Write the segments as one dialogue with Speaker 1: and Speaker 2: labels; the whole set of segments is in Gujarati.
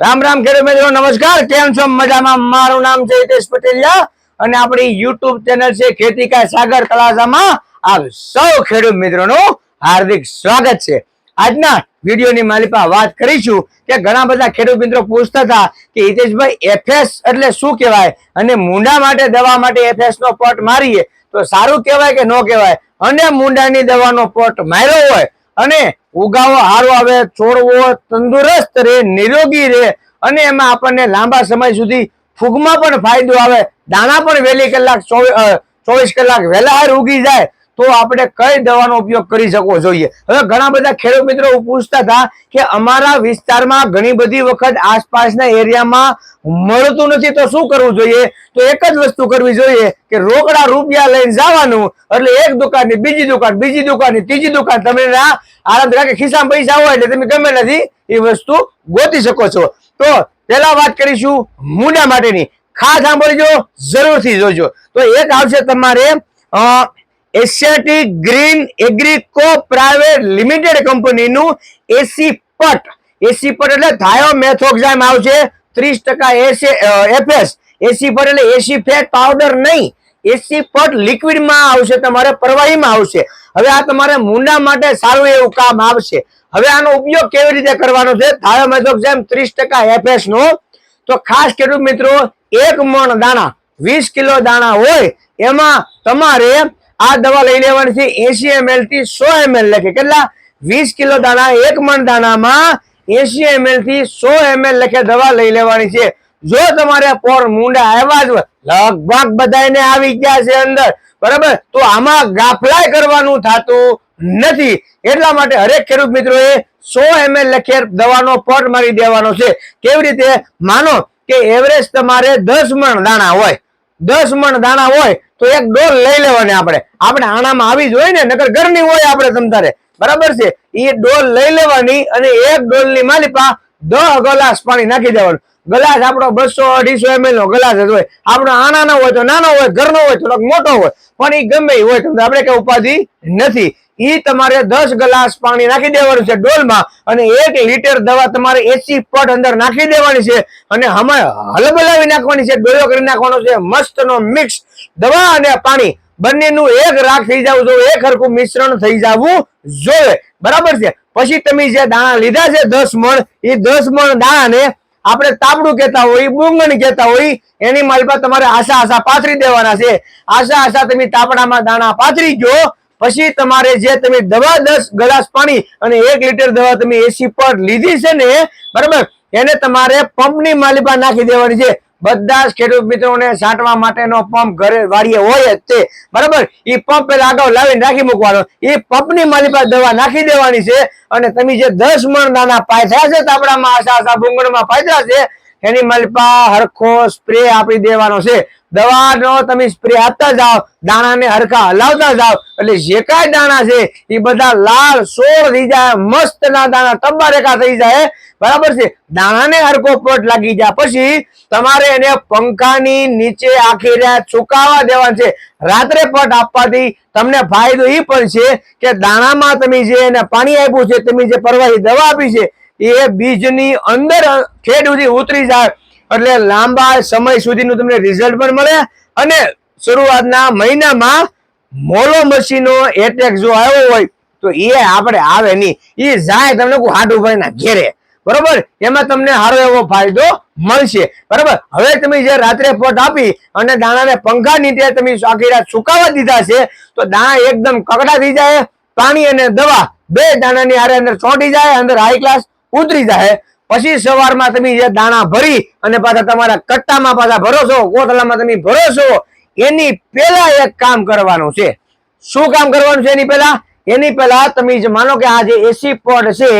Speaker 1: રામ રામ ખેડૂત મિત્રો, નમસ્કાર. કેમ છો? મજામાં? મારું નામ છે હિતેશ પટેલિયા અને આપણી યુટ્યુબ ચેનલ છે ખેતી કા સાગર તળાજામાં આપ સૌ ખેડૂત મિત્રોનું હાર્દિક સ્વાગત છે. આજના વિડીયોની માલિપા વાત કરીશું કે ઘણા બધા ખેડૂત મિત્રો પૂછતા હતા કે હિતેશભાઈ એફએસ એટલે શું કહેવાય? અને મૂંડા માટે, દવા માટે એફએસ નો પોટ મારીએ તો સારું કહેવાય કે ન કહેવાય? અને મૂંડાની દવાનો પોટ માર્યો હોય અને ઉગાવો હારો આવે, છોડવો તંદુરસ્ત રહે, નિરોગી રહે અને એમાં આપણને લાંબા સમય સુધી ફૂગમાં પણ ફાયદો આવે. દાણા પણ વહેલી કલાક ચોવી- ચોવીસ કલાક વહેલા હાર ઉગી જાય તો આપણે કઈ દવાનો ઉપયોગ કરી શકવો જોઈએ? હવે ઘણા બધા ખેડૂત મિત્રો પૂછતા હતા કે અમારા વિસ્તારમાં ઘણી બધી વખત આસપાસના એરિયામાં મળતું નથી, તો શું કરવું જોઈએ? તો એક જ વસ્તુ કરવી જોઈએ કે રોકડા રૂપિયા લઈને જવાનું. એટલે એક દુકાનની બીજી દુકાન બીજી દુકાનની ત્રીજી દુકાન. તમે આરામ કે ખિસ્સામાં પૈસા હોય એટલે તમે ગમે નથી એ વસ્તુ ગોતી શકો છો. તો પેલા વાત કરીશું મુંડા માટેની. ખાસ સાંભળજો, જરૂરથી જોજો. તો એક આવશે તમારે Asiatic Green Agrico Private Limited કંપનીનું એસી પટ. એસી પટ એટલે થાયોમેથોક્સાઇમ આવશે. ત્રીસ ટકા એફએસ એસી પટ એટલે એસી ફેટ પાવડર નહીં. એસી પટ લિક્વિડમાં આવશે, તમારે પ્રવાહીમાં આવશે. હવે આ તમારે મૂંડા માટે સારું એવું કામ આવશે. હવે આનો ઉપયોગ કેવી રીતે કરવાનો છે? થાયોમેથોક્સાઇમ ત્રીસ ટકા એફએસ નો. તો ખાસ ખેડૂત મિત્રો, એક મણ દાણા, વીસ કિલો દાણા હોય, એમાં તમારે આ દવા લઈ લેવાની છે એસી એમએલથી સો એમએલ લખે. કેટલા? વીસ કિલો દાણા, એક મણ દાણામાં એસી એમએલથી સો એમએલ લખે દવા લઈ લેવાની છે. જો તમારે પોર મુંડા આવ્યા જ લગભગ બધાને આવી ગયા છે અંદર. બરાબર? તો આમાં ગાફલાય કરવાનું થતું નથી. એટલા માટે હરેક ખેડૂત મિત્રોએ સો એમએલ લખે દવાનો પટ મારી દેવાનો છે. કેવી રીતે? માનો કે એવરેજ તમારે દસ મણ દાણા હોય. દસ મણ દાણા હોય તો એક ડોલ લઈ લેવાની આપણે. આપણે આણામાં આવી જ હોય ને, નકર ઘરની હોય આપણે તમતારે બરાબર છે? એ ડોલ લઈ લેવાની અને એક ડોલની માલિપા દસ ગ્લાસ પાણી નાખી દેવાનું. ગ્લાસ આપણો બસો અઢીસો એમએલ નો ગ્લાસ જ હોય. આપણો આનાનો હોય તો નાનો હોય, ઘરનો હોય, થોડોક મોટો હોય. પણ એ ગમે હોય, તમને આપણે કઈ ઉપાધિ નથી. ઈ તમારે દસ ગ્લાસ પાણી નાખી દેવાનું છે ડોલમાં અને એક લીટર દવા તમારે એસી પટ અંદર નાખી દેવાની છે અને હમણાં હલબલાવી નાખવાની છે, ડોયો કરી નાખવાનો છે, મસ્તનો મિક્સ દવા અને પાણી. બંનેનું એક રાખ થઈ જવું જોઈએ, એક હરખું મિશ્રણ થઈ જવું જોઈએ. બરાબર છે? પછી તમે જે દાણા લીધા છે, દસ મણ એ દસ મણ દાણાને આપણે તાબડું કહેતા હોય બુંગણ કહેતા હોય, એની માલપા તમારે આશા આશા પાથરી દેવાના છે. આશા આશા તમે તાપડામાં દાણા પાથરી ગયો પછી તમારે જે તમે દવા દસ ગ્લાસ પાણી અને એક લીટર દવા તમે એસી પર લીધી છે ને, બરાબર? એને તમારે પંપની માલિપા નાખી દેવાની છે. બધા જ ખેડૂત મિત્રોને છાંટવા માટેનો પંપ ઘરે વાડીએ હોય જ તે, બરાબર? એ પંપ પેલા આગળ લાવીને રાખી મૂકવાનો. એ પંપની માલિપા દવા નાખી દેવાની છે અને તમે જે દસ મણ નાના પાયથા છે તાપડામાં, આશા આશા ભૂંગળમાં પાયથા છે, એની માલિપા હરખો સ્પ્રે આપી દેવાનો છે. દવાનો તમે સ્પ્રે આપતા જાઓ, દાણાને હરખા હલાવતા જાઓ. એટલે જે કાંઈ દાણા છે, એ બધા લાલ સોળ થઈ જાય મસ્ત ના દાણા રેખા થઈ જાય. બરાબર છે? દાણાને હરખો પટ લાગી જાય પછી તમારે એને પંખાની નીચે આખી રાત સુકાવા દેવાનું છે. રાત્રે પટ આપવાથી તમને ફાયદો એ પણ છે કે દાણામાં તમે જે એને પાણી આપ્યું છે, તમે જે પરવાહી દવા આપી છે, એ બીજની અંદર ખેડ સુધી ઉતરી જાય. એટલે લાંબા સમય સુધીનું તમને રિઝલ્ટ પણ મળે અને શરૂઆતના મહિનામાં મોલો મસીનો એટેક જો આવ્યો હોય તો એ આપણે આવે નહીં. એ જાય તમને કોઈ હાડું ભાઈ ઘેરે. બરોબર? એમાં તમને સારો એવો ફાયદો મળશે. બરાબર? હવે તમે જે રાત્રે પોટ આપી અને દાણાને પંખા નીચે તમે આખી રાત સુકાવા દીધા છે, તો દાણા એકદમ કકડા થઈ જાય, પાણી અને દવા બે દાણાની હારે અંદર ચોંટી જાય, અંદર હાઈ ક્લાસ ઉતરી જાય. પછી સવારમાં તમે જે દાણા ભરી અને પાછા તમારા કટ્ટામાં પાછા ભરો છો કોથળામાં તમે ભરો છો, એની પહેલા એક કામ કરવાનું છે. શું કામ કરવાનું છે એની પહેલા? એની પહેલા તમે જે માનો કે આ જે એસી પોટ છે,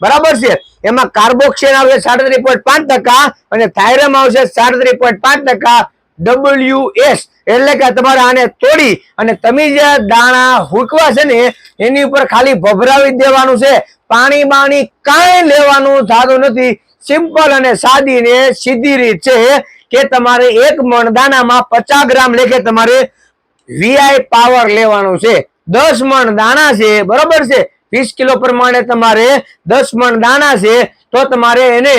Speaker 1: બરાબર છે? એમાં કાર્બોક્સિન આવશે સાડત્રીસ પોઈન્ટ પાંચ ટકા અને થાઇરમ આવશે સાડત્રીસ પોઈન્ટ પાંચ ટકા ડબલ્યુ એસ એટલે કે તમારે આને તોડી અને તમે જે દાણા હુકવા છે ને, એની ઉપર ખાલી ભભરાવી દેવાનું છે. પાણી બાણી કાંઈ લેવાનું થતું નથી. સિમ્પલ અને સાદી ને સીધી રીત છે કે તમારે એક મણ દાણામાં પચાસ ગ્રામ લેખે તમારે વીઆઈ પાવર લેવાનું છે. દસ મણ દાણા છે, બરોબર છે? વીસ કિલો પ્રમાણે તમારે દસ મણ દાણા છે, તો તમારે એને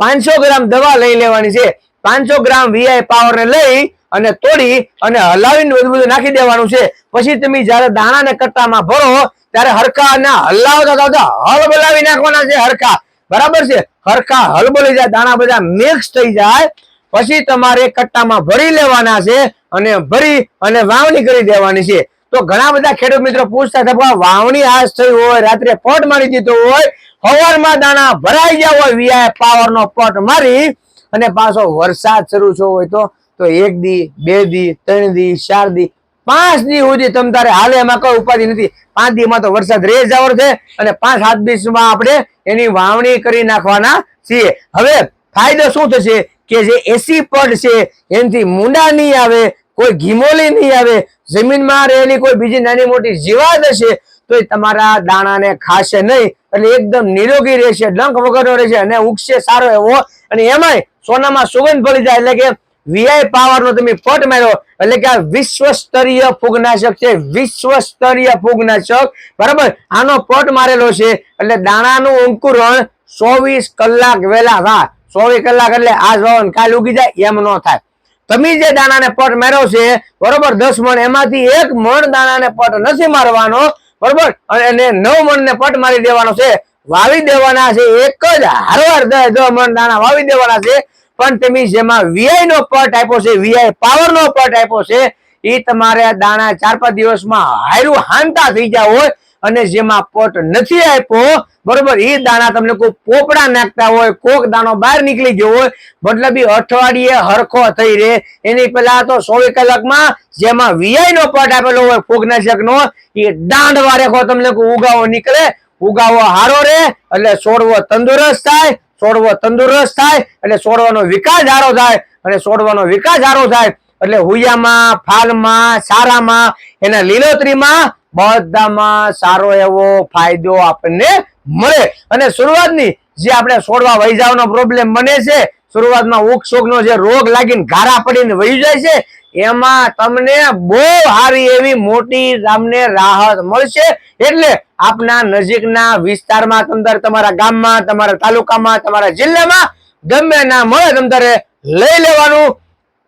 Speaker 1: પાંચસો ગ્રામ દવા લઈ લેવાની છે. પાંચસો ગ્રામ વીઆઈ પાવરને લઈ અને તોડી અને હલાવીને બધું બધું નાખી દેવાનું છે. પછી તમે જયારે દાણાને કટ્ટામાં ભરો, ત્યારે હરખા ના હલાવતા થતા હળબલાવી નાખવાના છે હરખા. બરાબર છે? હરખા હળબલી જાય, દાણા બધા મિક્સ થઈ જાય. પછી તમારે કટ્ટામાં ભરી લેવાના છે અને ભરી અને વાવણી કરી દેવાની છે. તો ઘણા બધા ખેડૂત મિત્રો પૂછતા હતા વાવણી આજ થઈ હોય, રાત્રે પટ મારી દીધો હોય, હવારમાં દાણા ભરાઈ ગયા હોય વીઆઈ પાવર નો પટ મારી અને પાછો વરસાદ શરૂ થયો હોય તો તો એક દી, બે દી, ત્રણ દી, ચાર દી, પાંચ દી સુધી તમ તારે હાલે, એમાં કોઈ ઉપાધિ નથી. પાંચ દીમાં તો વરસાદ રે જવર છે અને પાંચ સાત દિવસમાં આપણે એની વાવણી કરી નાખવાના છીએ. હવે ફાયદો શું થશે કે જે એસી પડ છે, એનાથી મુંડા નહીં આવે, કોઈ ઘીમોલી નહીં આવે, જમીનમાં રહેલી કોઈ બીજી નાની મોટી જીવાત હશે તો એ તમારા દાણાને ખાશે નહીં. એટલે એકદમ નિરોગી રહેશે, ડંખ વગરનો રહેશે અને ઉગશે સારો એવો. અને એમાંય સોનામાં સુગંધ ભળી જાય એટલે કે વીઆઈ પાવર નો તમે પટ માર્યો, એટલે કે આ વિશ્વ સ્તરીય ફૂગનાશક છે વિશ્વ સ્તરીય ફૂગનાશક. બરાબર? આનો પટ મારેલો છે, એટલે દાણાનું અંકુરણ ચોવીસ કલાક વહેલા થાય ચોવીસ કલાક એટલે આજ વાવો ને કાલ ઉગી જાય, એમ ન થાય. તમે જે દાણાને પટ માર્યો છે, બરોબર, દસ મણ, એમાંથી એક મણ દાણાને પટ નથી મારવાનો, બરોબર? અને નવ મણને પટ મારી દેવાનો છે. વાવી દેવાના છે, એક જ હારવાર દસ મણ દાણા વાવી દેવાના છે. પણ તમે જેમાં વીઆઈ નો પટ આપ્યો છે વીઆઈ પાવર નો પટ આપ્યો છે એ તમારે દાણા ચાર પાંચ દિવસમાં હાયરું હાંતા થઈ જાય હોય અને જેમાં પટ નથી આપ્યો, બરોબર એ દાણા તમને કોઈ પોપડા નાખતા હોય, કોક દાણો બહાર નીકળી ગયો હોય, મતલબ એ અઠવાડિયે હરખો થઈ રહે. એની પહેલા તો ચોવીસ કલાકમાં જેમાં વીઆઈ નો પટ આપેલો હોય ફૂગનાશક નો એ દાંડ વારેખો તમને ઉગાવો નીકળે, ઉગાવો હારો રે એટલે છોડવો તંદુરસ્ત થાય છોડવો તંદુરસ્ત થાય એટલે છોડવાનો વિકાસ સારો થાય અને છોડવાનો વિકાસ સારો થાય એટલે હુયામાં ફાલમાં, સારામાં, એના લીલોતરીમાં બધામાં સારો એવો ફાયદો આપણને મળે. અને શરૂઆતની જે આપણે છોડવા વહી જવાનો પ્રોબ્લેમ બને છે, શરૂઆતમાં ઉક સુખનો જે રોગ લાગીને ઘારા પડીને વહી જાય છે એમાં તમને બહુ સારી એવી મોટી તમને રાહત મળશે. એટલે આપના નજીકના વિસ્તારમાં તંદર તમારા ગામમાં, તમારા તાલુકામાં, તમારા જિલ્લામાં ગમે ના મળે તમારે લઈ લેવાનું.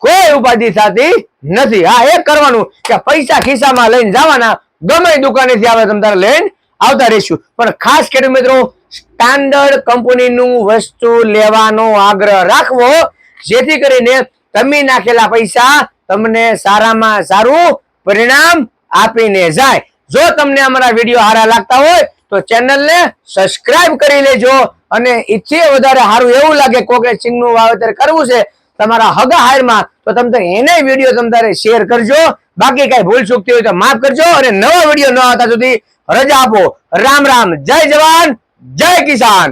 Speaker 1: કોઈ ઉપાધિ થતી નથી. હા એ કરવાનું કે પૈસા ખિસ્સામાં લઈને જવાના. ગમે દુકાનેથી આવે તમારે લઈને આવતા રહીશું. પણ ખાસ ખેડૂત મિત્રો સ્ટાન્ડર્ડ કંપનીનું વસ્તુ લેવાનો આગ્રહ રાખવો. જેથી કરીને તમે નાખેલા પૈસા તમને સારામાં સારું પરિણામ આપીને જાય. જો તમને અમારા વીડિયો સારા લાગતા હોય, તો ચેનલને સબસ્ક્રાઇબ કરી લેજો અને ઈચ્છે વધારે સારું એવું લાગે કોકે સિંગનું વાવેતર કરવું છે તમારા હગા હારમાં તો તમે એને વીડિયો તમારે શેર કરજો. બાકી કઈ ભૂલ ચૂકતી હોય તો માફ કરજો અને નવા વીડિયો ન આવતા સુધી રજા આપો. રામ રામ, જય જવાન, જય કિસાન.